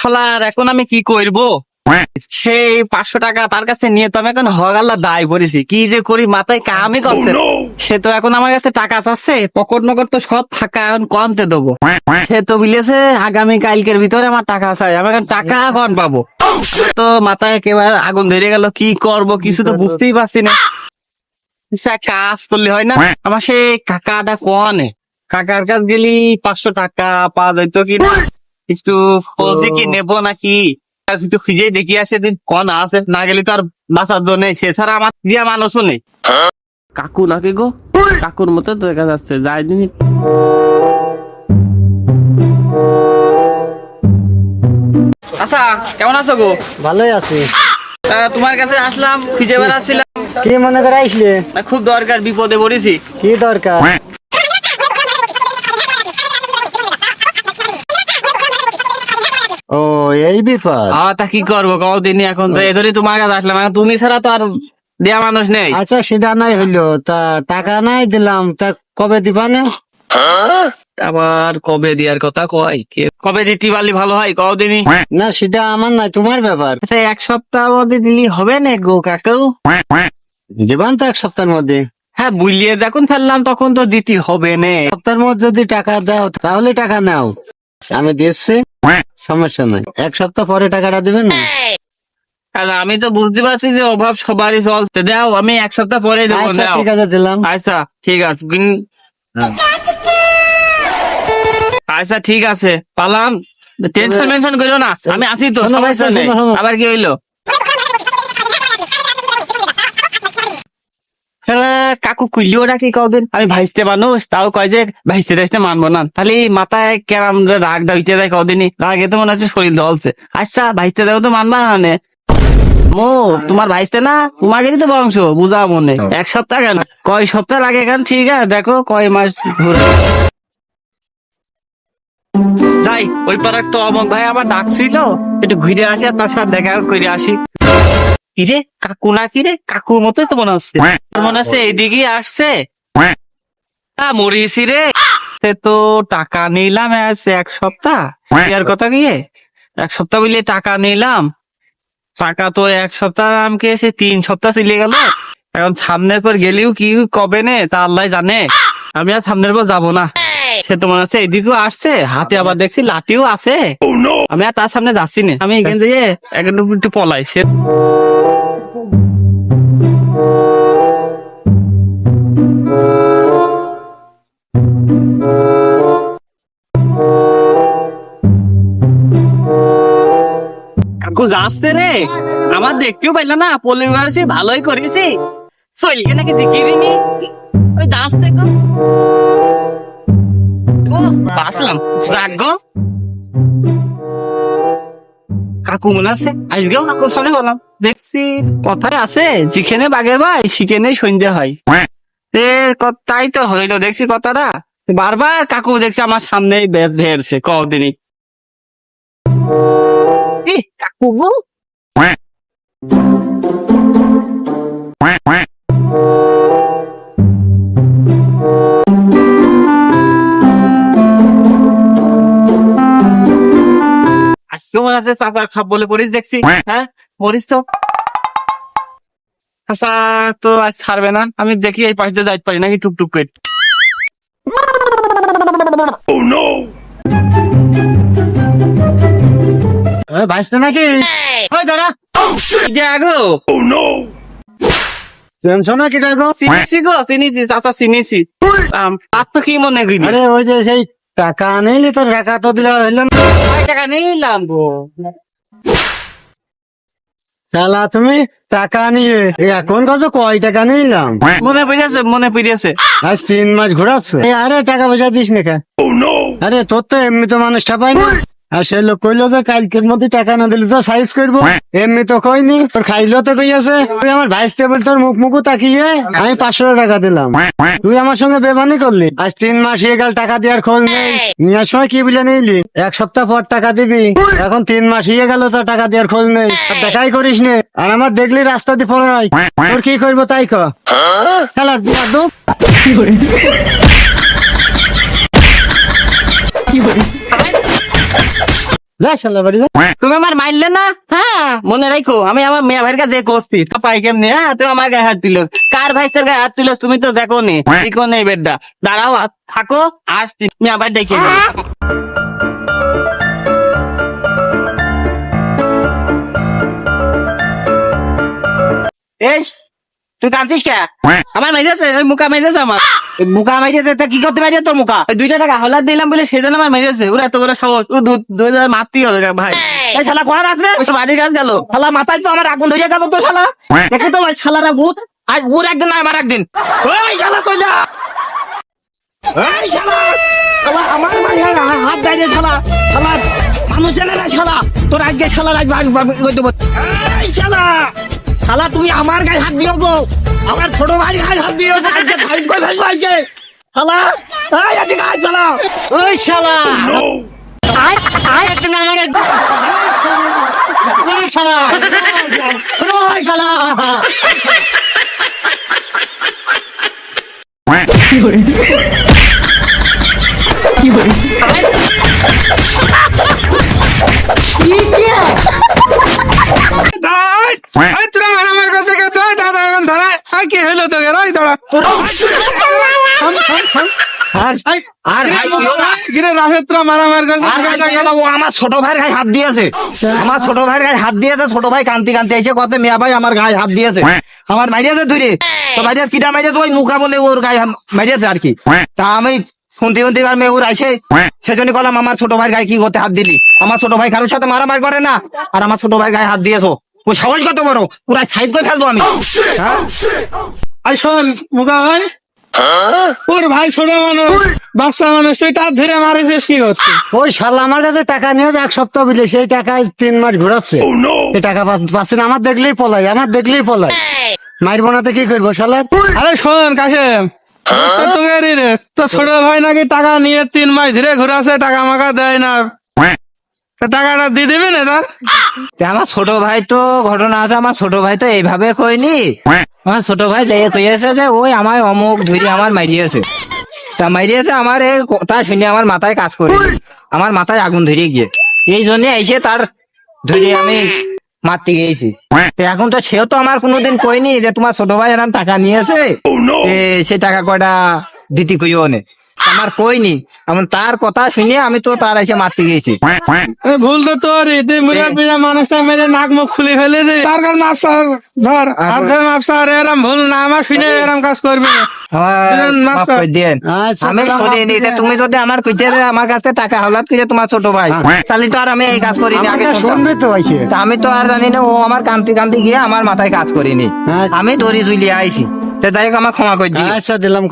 শালার এখন আমি কি করব? সেই পাঁচশো টাকা তার কাছে নিয়ে তো আমি এখন হগাল্লা দায় পড়েছি কি যে করি মাথায় কামই করছে সে তো এখন আমার কাছে টাকা চাচ্ছে পকট মকট তো সব ফাঁকা এখন কমতে দেবো। সে তো বিলেছে আগামী কালকের ভিতরে আমার টাকা চাই আমি এখন টাকা কখন পাবো। তো মাথায় একেবারে আগুন ধরে গেল কি করব? কিছু তো বুঝতেই পারছি না। আচ্ছা, কাজ করলে হয় না? আমার সে কাকাটা কনে? কাকার কাছ গেলি পাঁচশো টাকা পাওয়া যেত কি না একটু কি নেব নাকি? একটু খুঁজে দেখি আসে দিন কন আছে? না গেলে তো আর বাঁচার জন্য। সে ছাড়া আমার দিয়া মানুষও নেই। কাকু নাকি গো? কাকুর মতো দেখা যাচ্ছে যাই দিন। আচ্ছা কেমন আছো গো? ভালোই আছি। তোমার কাছে আসলাম খুঁজে বেড়াচ্ছিলাম। কি মনে করে আইসলে খুব দরকার বিপদে পড়েছি। কি দরকার? ও এই বিপদ আহ, তা কি করব? কদিনই এখন তো এধরই তোমার কাছে আসলাম। এখন তুমি ছাড়া তো আর দেয়া মানুষ নেই। আচ্ছা সেটা নাই হইল। তা টাকা নাই দিলাম তা কবে দিবা না? আবার কবে দেওয়ার কথা কয়? কে কবে দিতে পারলে ভালো হয়? কদিনই না সেটা আমার নাই তোমার ব্যাপার। আচ্ছা এক সপ্তাহ মধ্যে দিলি হবে না গো কাকু? দিবান তো এক সপ্তাহের মধ্যে। হ্যাঁ বুলিয়ে যখন ফেললাম তখন তো দিতে হবে না। সপ্তাহের মধ্যে যদি টাকা দাও তাহলে টাকা নাও। আমি দিচ্ছি সমস্যা নাই। এক সপ্তাহ পরে টাকাটা দিবেন না? আর আমি তো বুঝতে পারছি যে অভাব সবারই চলছে। দাও আমি এক সপ্তাহ পরে দেবো আচ্ছা ঠিক আছে দিলাম। আচ্ছা ঠিক আছে কিন- আচ্ছা ঠিক আছে পালাম। টেনশন মেনশন করিও না। আমি আসি তো শোনো ভাই, সমস্যা নেই। শোনো, শোনো। আবার কি হইল শালা, কাকু কুলিও ডাকি কদিন আমি ভাইস্তে মানুষ তাও কয় যে ভাইস্তে টাইস্তে মানবো না তাহলে মাথায় কেরাম রাগ ডাকতে যায় কদিনই রাগে তো মনে হচ্ছে শরীর দলছে আচ্ছা ভাইস্তে দেবো তো মানবা না মো তোমার ভাইসতে না? তোমাকেরই তো বংশ বুঝা মনে। এক সপ্তাহ কেন? কয় সপ্তাহ লাগে কেন? ঠিক আছে দেখো কয় মাস ঘুরে যাই ওই পাড়ার তো অমক ভাই আমার ডাকছিল। একটু ঘুরে আসি আর তার সাথে দেখা করে আসি। কি রে কাকু না কি রে? কাকুর মতোই তো মনে হচ্ছে। মনে হচ্ছে এইদিকে আসছে। মরিয়েছি রে। তো টাকা নিলাম এক সপ্তাহ। আর কথা গিয়ে এক সপ্তাহ বলে টাকা নিলাম। টাকা তো এক সপ্তাহ আমাকে এসে তিন সপ্তাহ চলে গেল। এখন সামনের পর গেলেও কি কবে নে তা আল্লাহ জানে। আমি আর সামনের পর যাব না। সে তো মনে হচ্ছে এদিকেও আসছে। হাতে আবার দেখছি লাঠিও আছে। আমি আর তার সামনে যাচ্ছি না। আমি এখান থেকে একটু পলাই। সে কাকু যাচ্ছে রে। আমার দেখতেও পাইল না, পল্লী মারছি ভালোই করেছি। চলকে নাকি দেখিয়ে দিনি ওই গো ও বাসলাম রাগ কাকু মনে আছে? আজকেও কাকু সামনে বললাম। দেখছি, কথায় আছে, যেখানে বাঘের ভাই সেখানেই সন্ধ্যে হয়। তাই তো হইল, দেখছি কথাটা। বারবার কাকু দেখছি, আমার সামনেই ভেড়ছে কদিনই। আজকে মনে আছে চাপার খাপ বলে পড়িস দেখছি। হ্যাঁ। পড়িস তো। আচ্ছা তো আজ ছাড়বে না। আমি দেখি এই পাশে যাইতে পারি নাকি টুকটুক করে। ভাইসতে নাকি? ওই দাঁড়া। এই যে নাকি দেখো চিনিছি গো চিনিছি চাচা চিনিছি। তার তো কি মনে করি? আরে ওই যে সেই টাকা নিলি তোর টাকা তো দিলে হইল না। টাকা নিলাম গো? শালা তুমি টাকা নিয়ে এখন কত কয় টাকা নিলাম? মনে পড়েছে মনে পড়েছে আজ তিন মাস ঘোরাচ্ছে। আরে টাকা পয়সা দিস না কে? আরে তোর তো এমনি তো মানুষ ঠাপাই না। আর সে লোক কইলো যে কালকের মধ্যে টাকা না দিলে তো সাইজ করব। এমনি তো কইনি তোর খাইলো তো কইয়াছে তুই আমার ভাইস টেবিল তোর মুখ মুখু তাকিয়ে আমি পাঁচশো টাকা দিলাম। তুই আমার সঙ্গে বেমানি করলি? আজ তিন মাস হয়ে গেল টাকা দেওয়ার খোঁজ নেই। নেওয়ার সময় কি বলে নিলি? এক সপ্তাহ পর টাকা দিবি। এখন তিন মাস হয়ে গেল তো টাকা দেওয়ার খোঁজ নেই। দেখাই করিস নে। আর আমার দেখলি রাস্তা দিয়ে পড়ে তোর কি করব তাই ক? খেলার তুমি আমার মারলে না? হ্যাঁ মনে রাখো আমি আমার মেয়ে ভাইয়ের কাছে করছি পাই কেমনি? হ্যাঁ তুমি আমার গায়ে হাত দিল কার ভাইসের গায়ে হাত তুলো তুমি তো দেখো নি? দেখো নেই বেডটা। দাঁড়াও থাকো আসছি। মেয়ে আবার ডেকে নেব। এই তুই কাঁদছিস কে? আমার মাইরেছে ওই মুখা মাইরেছে আমার। মুখা মাইরে তা কি করতে পারি তোর মুখা? ওই দুইটা টাকা হলার দিলাম বলে সেই জন্য আমার মাইরেছে। ওরা এত বড় সাহস দুই হাজার মারতেই হবে ভাই। এই শালা কোন আছে ওইসব বাড়ির কাজ গেল। শালা মাথায় তো আমার আগুন ধরিয়ে গেল তো শালা। দেখে তো ভাই শালারা ভূত। আজ ওর একদিন না আমার একদিন। ওই শালা কই যা? এই শালা! আমার মাঝে হাত দাঁড়িয়ে শালা। শালা মানুষ জানে না শালা। তোর আজকে শালা এই শালা! শালা তুমি আমার গায়ে হাত দিও গো আমার ছোট ভাই গায়ে হাত দিও গো আজকে ফাইট করে ফেলব আজকে। শালা এই আজকে গায়ে শালা। ওই শালা। আয় আয়। একদিন আমার ওই শালা। ওই শালা। এই হলো তো রে রাই তোরা আর আর ভাই গিরে রাফে মারা মার কাছে আর ভাই ও আমার ছোট ভাইয়ের গায়ে হাত দিয়েছে। আমার ছোট ভাইয়ের গায়ে হাত দিয়েছে ছোট ভাই কান্তি কান্তি এসে কত মিয়া ভাই আমার গায়ে হাত দিয়েছে। আমার মারিয়েছে তুই তো মারিয়েছে কিটা মারিয়েছে ওই মুখা বলে ওর গায়ে মারিয়েছে আর কি। তা আমি শুনতে শুনতে আর মেয়ে ওর আইসে সেজন্য কলাম আমার ছোট ভাইয়ের গায়ে কি করতে হাত দিলি? আমার ছোট ভাই কারোর সাথে মারামারি করে না। আর আমার ছোট ভাইয়ের গায়ে হাত দিয়েছ। ও সাহস কত বড়? পুরা সাইড করে ফেলব আমি। হ্যাঁ? আর শোন মুখা ভাই। ওর ভাই ছোট মানুষ বাচ্চা মানুষ তুই তার ধরে মারিছিস কি করছিস? ওই শালা আমার কাছে টাকা নিয়ে এক সপ্তাহ বিলে সেই টাকায় তিন মাস ঘোরাচ্ছে। এই টাকা পাচ্ছে না আমার দেখলেই পলাই আমার দেখলেই পলাই মায়ের বোনাতে কি করব শালা? আরে শোন কাশেম। অবস্থা রে তো ছোট ভাই নাকি টাকা নিয়ে তিন মাস ধরে ঘুরাছে টাকা মাকা দেয় না। টাকাটা দিয়ে দিবি না তার? আমার ছোট ভাই তো ঘটনা আছে আমার ছোট ভাই তো এইভাবে কইনি। আমার ছোট ভাই যে আছে যে ওই আমার অমুক ধুই আমার মারিয়েছে তা মারিয়েছে আমার এই কথা শুনে আমার মাথায় কাজ করে। আমার মাথায় আগুন ধরে গিয়ে। এই জন্য এসে তার ধরে আমি মারতে গিয়েছি। এখন তো সেও তো আমার কোনোদিন কইনি যে তোমার ছোট ভাই এরকম টাকা নিয়েছে এ, সে টাকা কয়টা দিতে কইও নে। আমার কইনি। এমন তার কথা শুনে আমি তো তার এসে মারতে গিয়েছি। ভুল তো তোরই তুই বুড়া বুড়া মানুষটা মেরে নাক মুখ খুলে ফেলে দে তার কাছে মাপসা ধর। আর এরম ভুল না আমার শুনে এরম কাজ করবি স্যার। দিয়েন। আচ্ছা, তুমি যদি আমার কইতে যে আমার কাছে টাকা হলাত করে তোমার ছোট ভাই তাহলে তো আর আমি এই কাজ করিনি আগে আমাকে শুনবে তো আমি তো আর জানি না ও আমার কান্তি কান্তি গিয়ে আমার মাথায় কাজ করিনি। আচ্ছা। আমি দড়ি ঝুলিয়ে আইছি। তো তাই হোক আমার ক্ষমা করে দিই আচ্ছা দিলাম